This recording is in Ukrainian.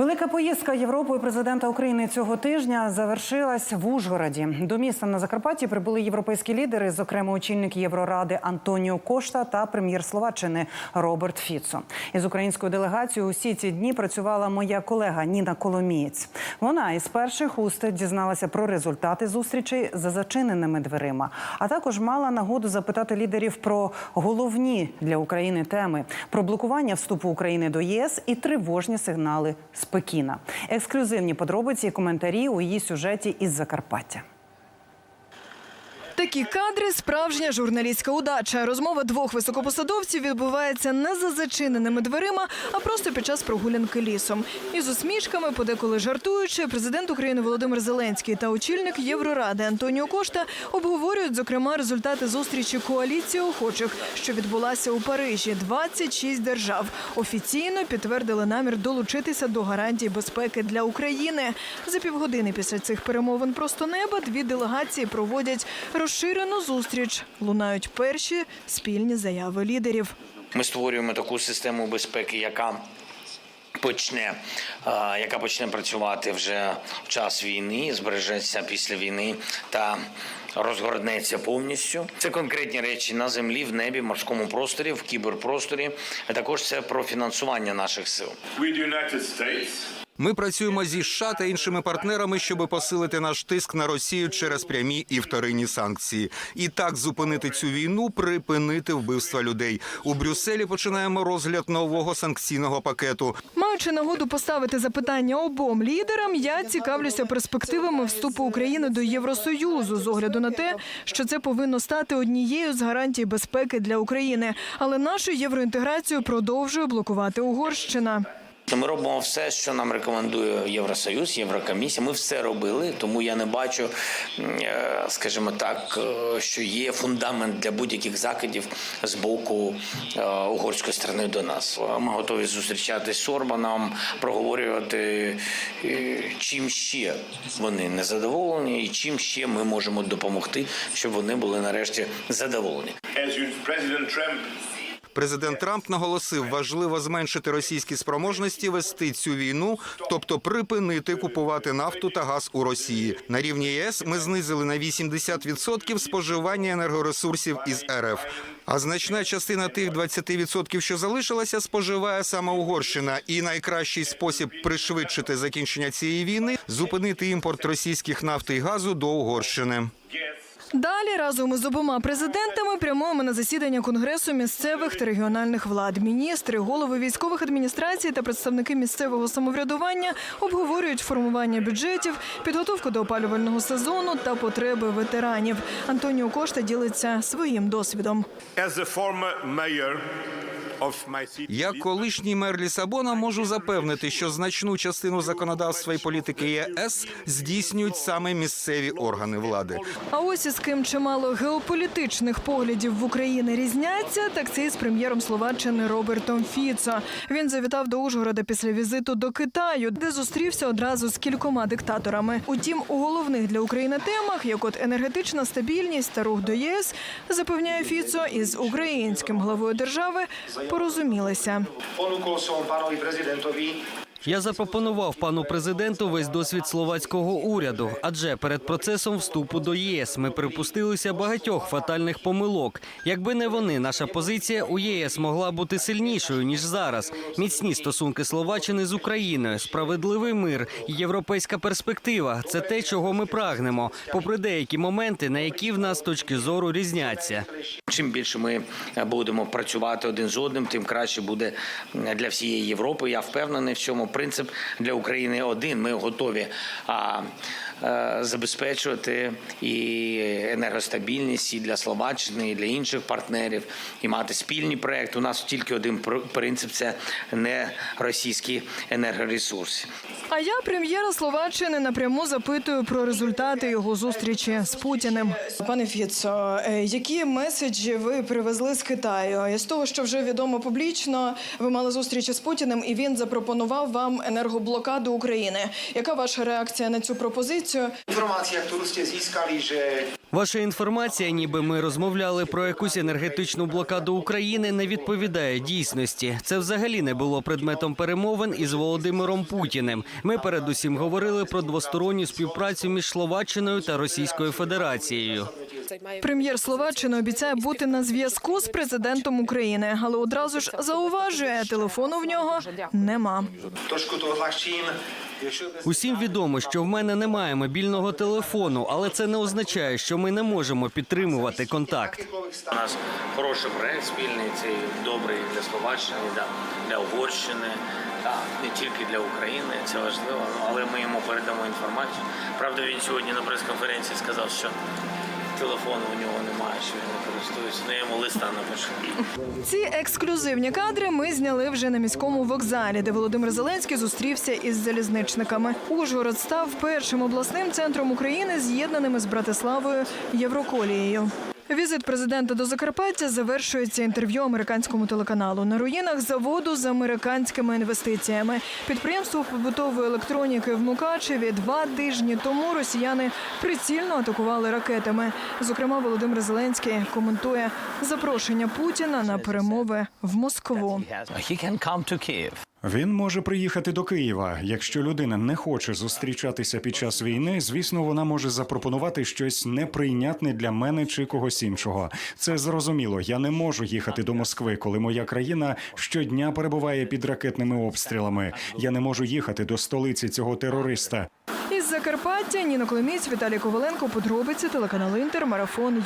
Велика поїздка Європою президента України цього тижня завершилась в Ужгороді. До міста на Закарпатті прибули європейські лідери, зокрема очільник Євроради Антоніо Кошта та прем'єр Словаччини Роберт Фіцо. Із українською делегацією усі ці дні працювала моя колега Ніна Коломієць. Вона із перших уст дізналася про результати зустрічей за зачиненими дверима, а також мала нагоду запитати лідерів про головні для України теми про блокування вступу України до ЄС і тривожні сигнали з Пекіна. Ексклюзивні подробиці і коментарі у її сюжеті із Закарпаття. Такі кадри справжня журналістська удача. Розмова двох високопосадовців відбувається не за зачиненими дверима, а просто під час прогулянки лісом. Із усмішками, подеколи жартуючи, президент України Володимир Зеленський та очільник Євроради Антоніо Кошта обговорюють зокрема результати зустрічі коаліції охочих, що відбулася у Парижі. 26 держав офіційно підтвердили намір долучитися до гарантій безпеки для України. За півгодини після цих перемовин просто неба дві делегації проводять розширену зустріч. Лунають перші спільні заяви лідерів. Ми створюємо таку систему безпеки, яка почне, яка почне працювати вже в час війни, збережеться після війни та розгорнеться повністю. Це конкретні речі на землі, в небі, морському просторі, в кіберпросторі. А також це про фінансування наших сил. Ми працюємо зі США та іншими партнерами, щоб посилити наш тиск на Росію через прямі і вторинні санкції. І так зупинити цю війну, припинити вбивства людей. У Брюсселі починаємо розгляд нового санкційного пакету. Маючи нагоду поставити запитання обом лідерам, я цікавлюся перспективами вступу України до Євросоюзу з огляду на те, що це повинно стати однією з гарантій безпеки для України. Але нашу євроінтеграцію продовжує блокувати Угорщина. Ми робимо все, що нам рекомендує Євросоюз, Єврокомісія. Ми все робили, тому я не бачу, е, скажімо так, е, що є фундамент для будь-яких закидів з боку е, угорської сторони до нас. Ми готові зустрічатись з Орбаном, проговорювати, чим ще вони не задоволені, і чим ще ми можемо допомогти, щоб вони були нарешті задоволені. As you, President Trump Президент Трамп наголосив, важливо зменшити російські спроможності вести цю війну, тобто припинити купувати нафту та газ у Росії. На рівні ЄС ми знизили на 80% споживання енергоресурсів із РФ. А значна частина тих 20%, що залишилася, споживає саме Угорщина. І найкращий спосіб пришвидшити закінчення цієї війни зупинити імпорт російських нафти і газу до Угорщини. Далі разом із обома президентами прямуємо на засідання конгресу місцевих та регіональних влад. Міністри, голови військових адміністрацій та представники місцевого самоврядування обговорюють формування бюджетів, підготовку до опалювального сезону та потреби ветеранів. Антоніо Кошта ділиться своїм досвідом. as a former mayor Як колишній мер Лісабона можу запевнити, що значну частину законодавства і політики ЄС здійснюють саме місцеві органи влади. А ось із ким чимало геополітичних поглядів в Україні різняться, так це із прем'єром Словаччини Робертом Фіцо. Він завітав до Ужгорода після візиту до Китаю, де зустрівся одразу з кількома диктаторами. Утім, у головних для України темах, як от енергетична стабільність та рух до ЄС, запевняє Фіцо, із українським главою держави порозумілися. Я запропонував пану президенту весь досвід словацького уряду, адже перед процесом вступу до ЄС ми припустилися багатьох фатальних помилок. Якби не вони, наша позиція у ЄС могла бути сильнішою ніж зараз. Міцні стосунки Словаччини з Україною, справедливий мир, і європейська перспектива це те, чого ми прагнемо, попри деякі моменти, на які в нас точки зору різняться. Чим більше ми е, будемо працювати один з одним, тим краще буде е, для всієї Європи. Я впевнений в цьому. Принцип для України один. Ми готові а, е, забезпечувати і енергостабільність і для Словаччини, і для інших партнерів, і мати спільні проекти. У нас тільки один пр- принцип це не російські енергоресурси. А я прем'єра Словаччини напряму запитую про результати його зустрічі з Путіним. Пане Фіцо, е, які меседжі ви привезли з Китаю? З того, що вже відомо публічно, ви мали зустріч з Путіним, і він запропонував вам енергоблокаду України. Яка ваша реакція на цю пропозицію? informácia, ktorú ste získali, že Ваша інформація, ніби ми розмовляли про якусь енергетичну блокаду України, не відповідає дійсності. Це взагалі не було предметом перемовин із Володимиром Путіним. Ми передусім говорили про двосторонню співпрацю між Словаччиною та Російською Федерацією. Прем'єр Словаччини обіцяє бути на зв'язку з президентом України, але одразу ж зауважує, телефону в нього нема. Усім відомо, що в мене немає мобільного телефону, але це не означає, що ми не можемо підтримувати контакт. У нас хороший проект спільний, цей добрий для Словаччини, для, для Угорщини, та не тільки для України. Це важливо, але ми йому передамо інформацію. Правда, він сьогодні на прес-конференції сказав, що телефону у нього немає, що він не користується. Ну, я йому листа напишу. Ці ексклюзивні кадри ми зняли вже на міському вокзалі, де Володимир Зеленський зустрівся із залізничниками. Ужгород став першим обласним центром України, з'єднаними з Братиславою Євроколією. Візит президента до Закарпаття завершується інтерв'ю американському телеканалу на руїнах заводу з американськими інвестиціями. Підприємство побутової електроніки в Мукачеві два тижні тому росіяни прицільно атакували ракетами. Зокрема, Володимир Зеленський коментує запрошення Путіна на перемови в Москву. Він може приїхати до Києва. Якщо людина не хоче зустрічатися під час війни, звісно, вона може запропонувати щось неприйнятне для мене чи когось іншого. Це зрозуміло. Я не можу їхати до Москви, коли моя країна щодня перебуває під ракетними обстрілами. Я не можу їхати до столиці цього терориста. Із Закарпаття Ніна Коломіць, Віталій Коваленко. Подробиці телеканал Інтер. Марафон.